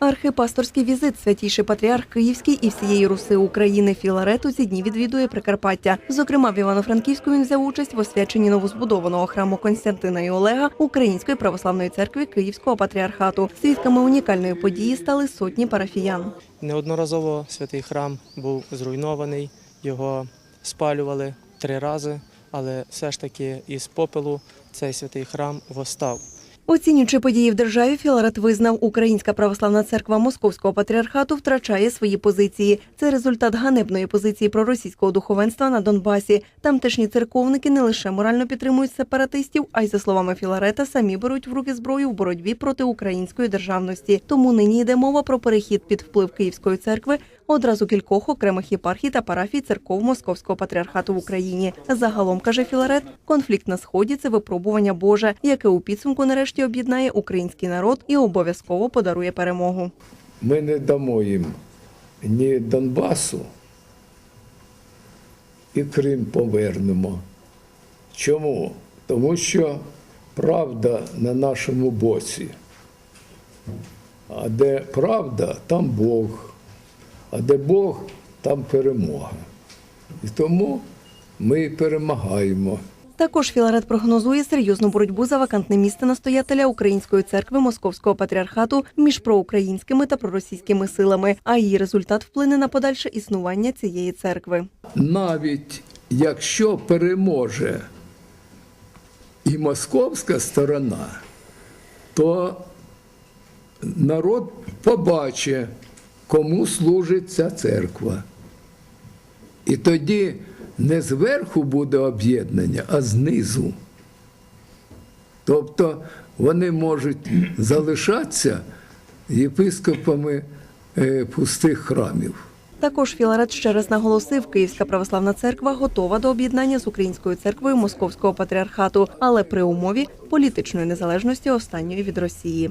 Архипасторський візит святійший патріарх Київський і всієї Руси України Філарет у ці дні відвідує Прикарпаття. Зокрема, в Івано-Франківську він взяв участь в освяченні новозбудованого храму Константина і Олега Української православної церкви Київського патріархату. Свідками унікальної події стали сотні парафіян. Неодноразово святий храм був зруйнований, його спалювали три рази, але все ж таки із попелу цей святий храм восстав. Оцінюючи події в державі, Філарет визнав, Українська православна церква Московського патріархату втрачає свої позиції. Це результат ганебної позиції проросійського духовенства на Донбасі. Тамтешні церковники не лише морально підтримують сепаратистів, а й за словами Філарета, самі беруть в руки зброю в боротьбі проти української державності. Тому нині йде мова про перехід під вплив Київської церкви одразу кількох окремих єпархій та парафій церков Московського патріархату в Україні. Загалом каже Філарет, конфлікт на сході це випробування Боже, яке у підсумку нарешті об'єднає український народ і обов'язково подарує перемогу. Ми не дамо їм ні Донбасу, і Крим повернемо. Чому? Тому що правда на нашому боці. А де правда, там Бог. А де Бог, там перемога. І тому ми перемагаємо. Також Філарет прогнозує серйозну боротьбу за вакантне місце настоятеля Української церкви Московського патріархату між проукраїнськими та проросійськими силами, а її результат вплине на подальше існування цієї церкви. навіть якщо переможе і московська сторона, то народ побачить, кому служить ця церква. І тоді не зверху буде об'єднання, а знизу. Тобто вони можуть залишатися єпископами е, пустих храмів. Також Філарет ще раз наголосив, Київська православна церква готова до об'єднання з Українською церквою Московського патріархату, але при умові політичної незалежності останньої від Росії.